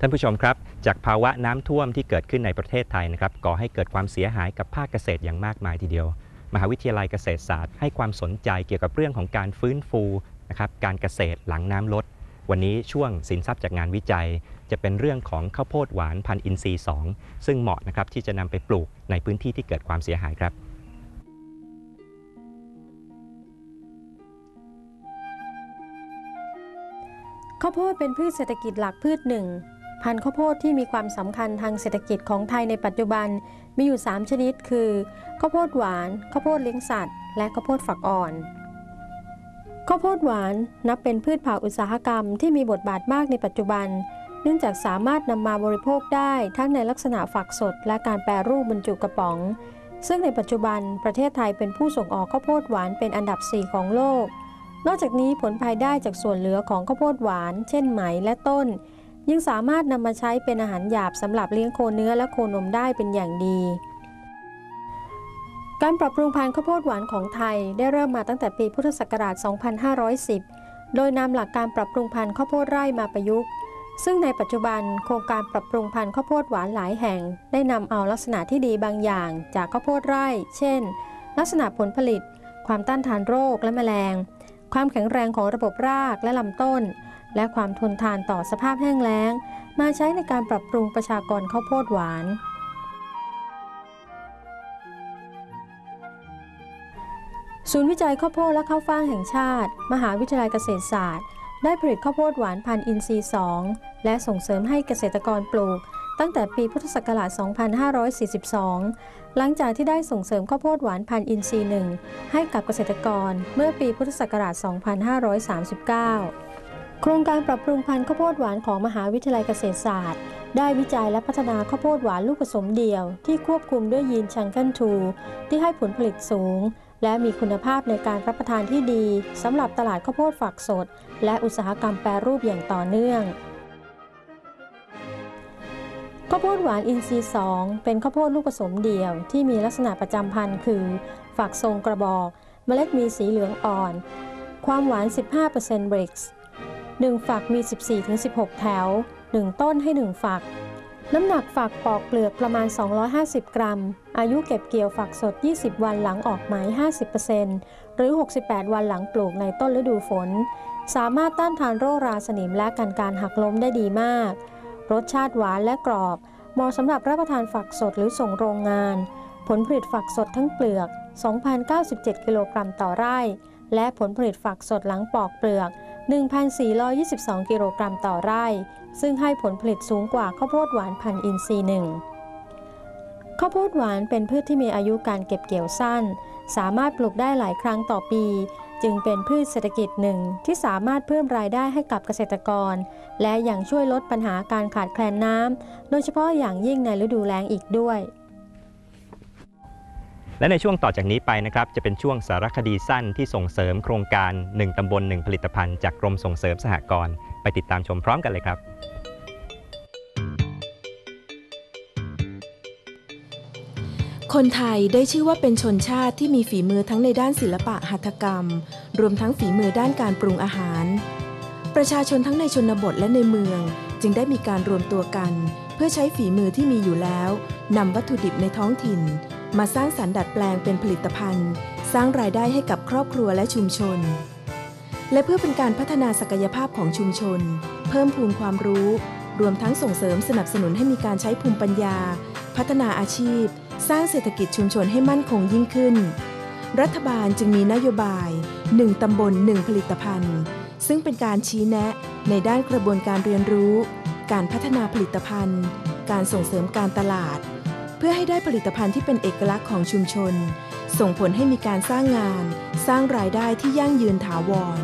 ท่านผู้ชมครับ จากภาวะน้ำท่วมที่เกิดขึ้นในประเทศไทยนะครับก่อให้เกิดความเสียหายกับภาคเกษตรอย่างมากมายทีเดียว มหาวิทยาลัยเกษตรศาสตร์ให้ความสนใจเกี่ยวกับเรื่องของการฟื้นฟูนะครับการเกษตรหลังน้ำลด วันนี้ช่วงสินทรัพย์จากงานวิจัย จะเป็นเรื่องของข้าวโพดหวานพันธุ์อินทรีย์2ซึ่งเหมาะนะครับที่จะนำไปปลูกในพื้นที่ที่เกิดความเสียหายครับข้าวโพดเป็นพืชเศรษฐกิจหลักพืชหนึ่ง พันธุ์ข้าวโพดที่มีความสำคัญทางเศรษฐกิจของไทยในปัจจุบันมีอยู่ 3 ชนิดคือข้าวโพดหวานข้าวโพดเลี้ยงสัตว์ และข้าวโพดฝักอ่อนข้าวโพดหวานนับเป็นพืชผักอุตสาหกรรมที่มีบทบาทมากในปัจจุบัน เนื่องจากสามารถนำมาบริโภคได้ทั้งในลักษณะฝักสด และการแปรรูปบรรจุกระป๋อง ซึ่งในปัจจุบันประเทศไทยเป็นผู้ส่งออกข้าวโพดหวานเป็นอันดับ 4 ของโลก นอกจากนี้ผลภายได้จากส่วนเหลือของข้าวโพดหวาน เช่นไหมและต้น ยังสามารถนำมาใช้เป็นอาหารหยาบสำหรับเลี้ยงโคเนื้อและโคนมได้เป็นอย่างดี การปรับปรุงพันธุ์ข้าวโพดหวานของไทยได้เริ่มมาตั้งแต่ปีพุทธศักราช 2510 โดยนำหลักการปรับปรุงพันธุ์ข้าวโพดไร่มาประยุกต์ ซึ่งในปัจจุบันโครงการปรับปรุงพันธุ์ข้าวโพดหวานหลายแห่ง ได้นำเอาลักษณะที่ดีบางอย่าง จากข้าวโพดไร่ เช่น ลักษณะผลผลิต ความต้านทานโรคและแมลง ความแข็งแรงของระบบรากและลำต้น และความทนทานต่อสภาพแห้งแล้ง มาใช้ในการปรับปรุงประชากรข้าวโพดหวาน ศูนย์วิจัยข้าวโพดและข้าวฟ่างแห่งชาติ มหาวิทยาลัยเกษตรศาสตร์ ได้ผลิตข้าวโพดหวานพันธุ์อินทรีย์2และส่งเสริมให้เกษตรกรปลูก ตั้งแต่ปีพุทธศักราช 2542 หลังจากที่ได้ส่งเสริมข้าวโพดหวานพันธุ์อินทรีย์หนึ่งให้กับเกษตรกรเมื่อปีพุทธศักราช 2539 ครงการปรับปรุงพันธุ์ข้าวโพดหวานของมหาวิทยาลัยเกษตรศาสตร์ ได้วิจัยและพัฒนาข้าวโพดหวานลูกผสมเดี่ยว ที่ควบคุมด้วยยีนชังเกันทูที่ให้ผลผลิตสูง และมีคุณภาพในการรับประทานที่ดีสำหรับตลาดข้าวโพดฝักสด และอุตสาหกรรมแปรรูปอย่างต่อเนื่องข้าวโพดหวานอินทรีย์2เป็นข้าวโพดลูกผสมเดี่ยว ที่มีลักษณะประจำพันธุ์คือ ฝักทรงกระบอก เมล็ดมีสีเหลืองอ่อน ความหวาน 15%เบรกส์ 1 ฝักมี 14-16 แถว 1 ต้นให้ 1 ฝัก น้ำหนักฝักปอกเปลือกประมาณ 250 กรัม อายุเก็บเกี่ยวฝักสด 20 วันหลังออกไหม 50%หรือ 68 วันหลังปลูกในต้นฤดูฝน สามารถต้านทานโรคราสนิมและกันการหักล้มได้ดีมาก รสชาติหวานและกรอบ เหมาะสำหรับรับประทานฝักสดหรือส่งโรงงาน ผลผลิตฝักสดทั้งเปลือก 2,097 กิโลกรัมต่อไร่ และผลผลิตฝักสดหลังปอกเปลือก 1,422 กิโลกรัมต่อไร่ ซึ่งให้ผลผลิตสูงกว่าข้าวโพดหวานพันธุ์อินทรีย์หนึ่งข้าวโพดหวานเป็นพืชที่มีอายุการเก็บเกี่ยวสั้น สามารถปลูกได้หลายครั้งต่อปี จึงเป็นพืชเศรษฐกิจหนึ่งที่สามารถเพิ่มรายได้ให้กับเกษตรกร และยังช่วยลดปัญหาการขาดแคลนน้ำโดยเฉพาะอย่างยิ่งในฤดูแล้งอีกด้วย และในช่วงต่อจากนี้ไปนะครับจะเป็นช่วงสารคดีสั้นที่ส่งเสริมโครงการ 1 ตำบล 1 ผลิตภัณฑ์จากกรมส่งเสริมสหกรณ์ไปติดตามชมพร้อมกันเลยครับ คนไทยได้ชื่อว่าเป็นชนชาติที่มีฝีมือทั้งในด้านศิลปะหัตถกรรม รวมทั้งฝีมือด้านการปรุงอาหาร ประชาชนทั้งในชนบทและในเมือง จึงได้มีการรวมตัวกัน เพื่อใช้ฝีมือที่มีอยู่แล้วนำวัตถุดิบในท้องถิ่น มาสร้างสรรค์ดัดแปลงเป็นผลิตภัณฑ์ สร้างรายได้ให้กับครอบครัวและชุมชน และเพื่อเป็นการพัฒนาศักยภาพของชุมชน เพิ่มพูนความรู้ รวมทั้งส่งเสริมสนับสนุนให้มีการใช้ภูมิปัญญา พัฒนาอาชีพ สร้างเศรษฐกิจชุมชนให้มั่นคงยิ่งขึ้น รัฐบาลจึงมีนโยบาย 1 ตำบล 1 ผลิตภัณฑ์ ซึ่งเป็นการชี้แนะในด้านกระบวนการเรียนรู้ การพัฒนาผลิตภัณฑ์ การส่งเสริมการตลาด พื่อให้ได้ผลิตภัณฑ์ที่เป็นเอกลักษณ์ของชุมชน ส่งผลให้มีการสร้างงาน สร้างรายได้ที่ยั่งยืนถาวร